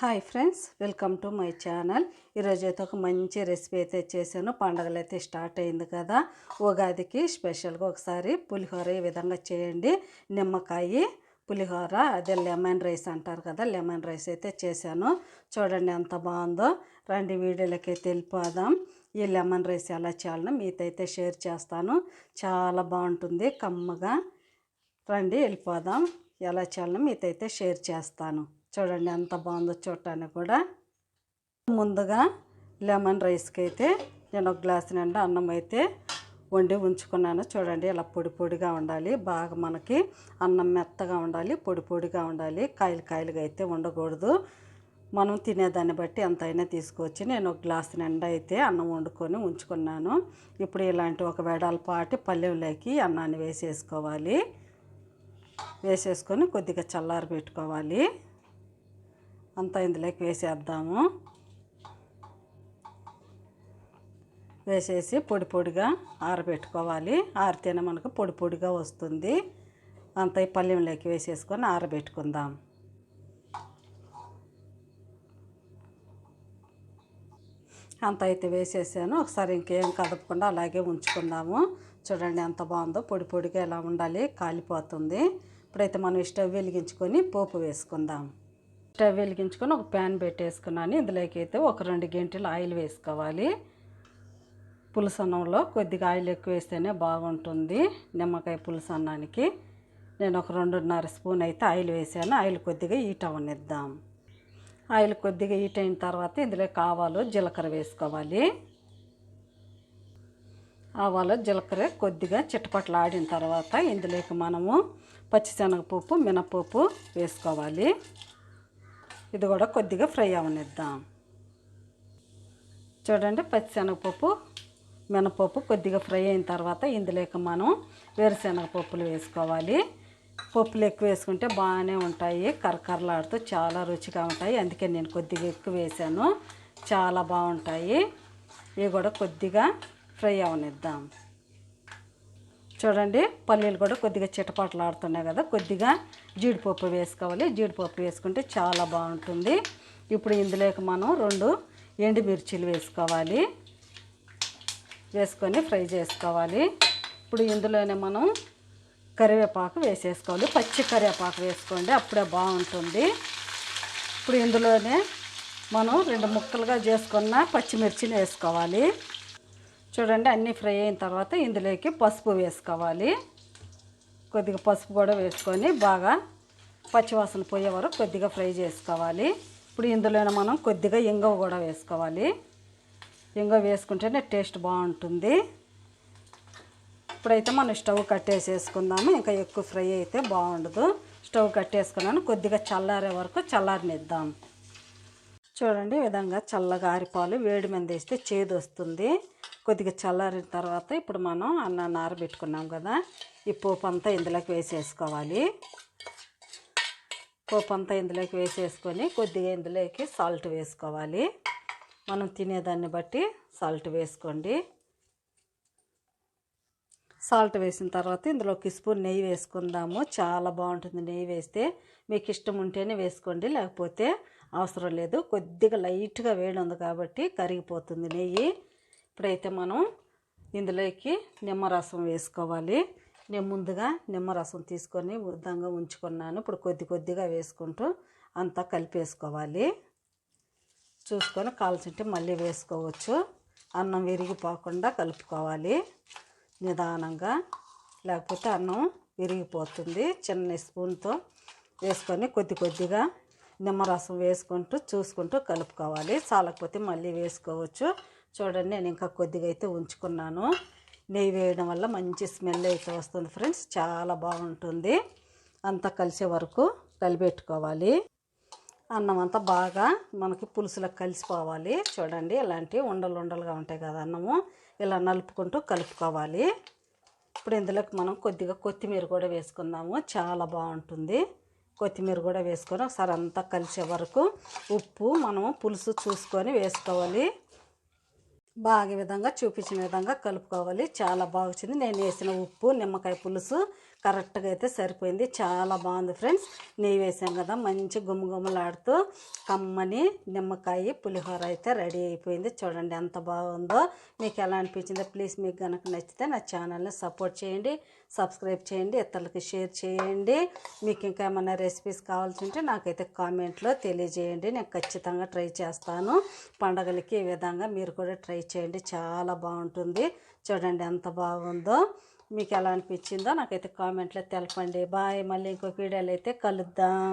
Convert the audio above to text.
Hi friends welcome to my channel. ఈరోజు అయితే ఒక మంచి రెసిపీ అయితే చేశాను. పండగలు అయితే స్టార్ట్ అయింది కదా. ఉగాదికి స్పెషల్గా ఒకసారి పులిహోర ఈ విధంగా చేయండి. నిమ్మకాయ పులిహోర అదే లెమన్ రైస్ అంటారు కదా లెమన్ రైస్ అయితే చేశాను. చూడండి ఎంత బాగుందో. రండి వీడియోలకి తెలిపోదాం వెళ్ళిపోదాం. ఈ లెమన్ రైస్ ఎలా చేయాలనో మీతో అయితే షేర్ చేస్తాను. చాలా బాగుంటుంది కమ్మగా. రండి వెళ్ళిపోదాం. ఎలా చేయాలనో మీతో అయితే షేర్ చేస్తాను. చూడండి ఎంత బాగుందో చూడటానికి కూడా. ముందుగా లెమన్ రైస్కి అయితే నేను ఒక గ్లాస్ నిండా అన్నం అయితే వండి ఉంచుకున్నాను. చూడండి ఇలా పొడి పొడిగా ఉండాలి. బాగా మనకి అన్నం మెత్తగా ఉండాలి పొడి పొడిగా ఉండాలి. కాయలు కాయలుగా అయితే ఉండకూడదు. మనం తినేదాన్ని బట్టి ఎంతైనా తీసుకోవచ్చు. నేను ఒక గ్లాస్ నిండా అయితే అన్నం వండుకొని ఉంచుకున్నాను. ఇప్పుడు ఇలాంటి ఒక వెడల్పాటి పల్లెంలోకి అన్నాన్ని వేసేసుకోవాలి. వేసేసుకొని కొద్దిగా చల్లారి పెట్టుకోవాలి అంతా ఇందులోకి వేసేద్దాము. వేసేసి పొడి పొడిగా ఆరబెట్టుకోవాలి. ఆరితేనే మనకు పొడి పొడిగా వస్తుంది. అంత ఈ పల్లెంలోకి వేసేసుకొని ఆరబెట్టుకుందాం. అంత అయితే వేసేసాను. ఒకసారి ఇంకేం కదపకుండా అలాగే ఉంచుకుందాము. చూడండి ఎంత బాగుందో పొడి పొడిగా ఎలా ఉండాలి కాలిపోతుంది. ఇప్పుడైతే మనం స్టవ్ వెలిగించుకొని పోపు వేసుకుందాం. స్టవ్ వెలిగించుకొని ఒక ప్యాన్ పెట్టేసుకున్నాను. ఇందులోకి అయితే ఒక రెండు గంటలు ఆయిల్ వేసుకోవాలి. పులుసన్నంలో కొద్దిగా ఆయిల్ ఎక్కువ వేస్తేనే బాగుంటుంది నిమ్మకాయ పులుసన్నానికి నేను ఒక రెండున్నర స్పూన్ అయితే ఆయిల్ వేసాను. ఆయిల్ కొద్దిగా హీట్ అవనిద్దాం ఆయిల్ కొద్దిగా హీట్ అయిన తర్వాత ఇందులో ఆవాలు జీలకర్ర వేసుకోవాలి. ఆవాలు జీలకర్ర కొద్దిగా చిట్టపట్లు ఆడిన తర్వాత ఇందులోకి మనము పచ్చిశనగపప్పు మినపప్పు వేసుకోవాలి. ఇది కూడా కొద్దిగా ఫ్రై అవనిద్దాం. చూడండి పచ్చిశనగపప్పు మినపప్పు కొద్దిగా ఫ్రై అయిన తర్వాత ఇందులోకి మనం వేరుశనగ పప్పులు వేసుకోవాలి. పప్పులు ఎక్కువ వేసుకుంటే బాగానే ఉంటాయి కరకరలాడుతూ చాలా రుచిగా ఉంటాయి. అందుకే నేను కొద్దిగా ఎక్కువ వేసాను చాలా బాగుంటాయి. ఇవి కూడా కొద్దిగా ఫ్రై అవనిద్దాం. చూడండి పల్లీలు కూడా కొద్దిగా చిటపాటలు ఆడుతున్నాయి కదా కొద్దిగా జీడిపప్పు వేసుకోవాలి. జీడిపప్పు వేసుకుంటే చాలా బాగుంటుంది. ఇప్పుడు ఇందులోకి మనం రెండు ఎండుమిర్చీలు వేసుకోవాలి. వేసుకొని ఫ్రై చేసుకోవాలి. ఇప్పుడు ఇందులోనే మనం కరివేపాకు వేసేసుకోవాలి. పచ్చి కరివేపాకు వేసుకోండి అప్పుడే బాగుంటుంది. ఇప్పుడు ఇందులోనే మనం రెండు ముక్కలుగా చేసుకున్న పచ్చిమిర్చిని వేసుకోవాలి. చూడండి అన్నీ ఫ్రై అయిన తర్వాత ఇందులోకి పసుపు వేసుకోవాలి. కొద్దిగా పసుపు కూడా వేసుకొని బాగా పచ్చివాసన పోయే వరకు కొద్దిగా ఫ్రై చేసుకోవాలి. ఇప్పుడు ఇందులోనే మనం కొద్దిగా ఇంగవ కూడా వేసుకోవాలి. ఇంగవ వేసుకుంటేనే టేస్ట్ బాగుంటుంది. ఇప్పుడైతే మనం స్టవ్ కట్టేసేసుకుందాము. ఇంకా ఎక్కువ ఫ్రై అయితే బాగుండదు. స్టవ్ కట్టేసుకున్నాను. కొద్దిగా చల్లారే వరకు చల్లారనిద్దాం. చూడండి విధంగా చల్లగా ఆరిపాలు వేడి మీద వేస్తే చేదు వస్తుంది. కొద్దిగా చల్లారిన తర్వాత ఇప్పుడు మనం అన్నా నార పెట్టుకున్నాం కదా. ఈ పోపు అంతా ఇందులోకి వేసేసుకోవాలి. పోపు అంతా ఇందులోకి వేసేసుకొని కొద్దిగా ఇందులోకి సాల్ట్ వేసుకోవాలి. మనం తినేదాన్ని బట్టి సాల్ట్ వేసుకోండి. సాల్ట్ వేసిన తర్వాత ఇందులో ఒక స్పూన్ నెయ్యి వేసుకుందాము. చాలా బాగుంటుంది నెయ్యి వేస్తే. మీకు ఇష్టం ఉంటేనే వేసుకోండి లేకపోతే అవసరం లేదు. కొద్దిగా లైట్గా వేడి ఉంది కాబట్టి కరిగిపోతుంది నెయ్యి. ఇప్పుడైతే మనం ఇందులోకి నిమ్మరసం వేసుకోవాలి. నేను ముందుగా నిమ్మరసం తీసుకొని ఉద్దంగా ఉంచుకున్నాను. ఇప్పుడు కొద్ది కొద్దిగా వేసుకుంటూ అంతా కలిపేసుకోవాలి. చూసుకొని కాల్చుంటే మళ్ళీ వేసుకోవచ్చు. అన్నం విరిగిపోకుండా కలుపుకోవాలి నిదానంగా. లేకపోతే అన్నం విరిగిపోతుంది. చిన్న స్పూన్తో వేసుకొని కొద్ది కొద్దిగా నిమ్మరసం వేసుకుంటూ చూసుకుంటూ కలుపుకోవాలి. చాలకపోతే మళ్ళీ వేసుకోవచ్చు. చూడండి నేను ఇంకా కొద్దిగా అయితే ఉంచుకున్నాను. నెయ్యి వేయడం వల్ల మంచి స్మెల్ అయితే వస్తుంది ఫ్రెండ్స్. చాలా బాగుంటుంది. అంతా కలిసే వరకు కలిపెట్టుకోవాలి. అన్నం అంతా బాగా మనకి పులుసులో కలిసిపోవాలి. చూడండి ఇలాంటి ఉండలు ఉండలుగా ఉంటాయి కదా అన్నము. ఇలా నలుపుకుంటూ కలుపుకోవాలి. ఇప్పుడు ఇందులోకి మనం కొద్దిగా కొత్తిమీర కూడా వేసుకుందాము. చాలా బాగుంటుంది. కొత్తిమీర కూడా వేసుకొని ఒకసారి అంతా కలిసే వరకు ఉప్పు మనము పులుసు చూసుకొని వేసుకోవాలి. బాగా విధంగా చూపించిన విధంగా కలుపుకోవాలి. చాలా బాగా వచ్చింది. నేను వేసిన ఉప్పు నిమ్మకాయ పులుసు కరెక్ట్గా అయితే సరిపోయింది. చాలా బాగుంది ఫ్రెండ్స్. నెయ్యి వేసాం కదా మంచి గుమ్మగుమ్మలాడుతూ కమ్మని నిమ్మకాయ పులిహోర అయితే రెడీ అయిపోయింది. చూడండి ఎంత బాగుందో. మీకు ఎలా అనిపించిందో ప్లీజ్ మీకు కనుక నచ్చితే నా ఛానల్ని సపోర్ట్ చేయండి సబ్స్క్రైబ్ చేయండి ఇతరులకి షేర్ చేయండి. మీకు ఇంకా ఏమైనా రెసిపీస్ కావాల్సి ఉంటే నాకైతే కామెంట్లో తెలియజేయండి. నేను ఖచ్చితంగా ట్రై చేస్తాను. పండగలకి ఈ విధంగా మీరు కూడా ట్రై చేయండి. చాలా బాగుంటుంది. చూడండి ఎంత బాగుందో. మీకు ఎలా అనిపించిందో నాకైతే కామెంట్లో తెలపండి. బాయ్. మళ్ళీ ఇంకొక వీడియోలో అయితే కలుద్దాం.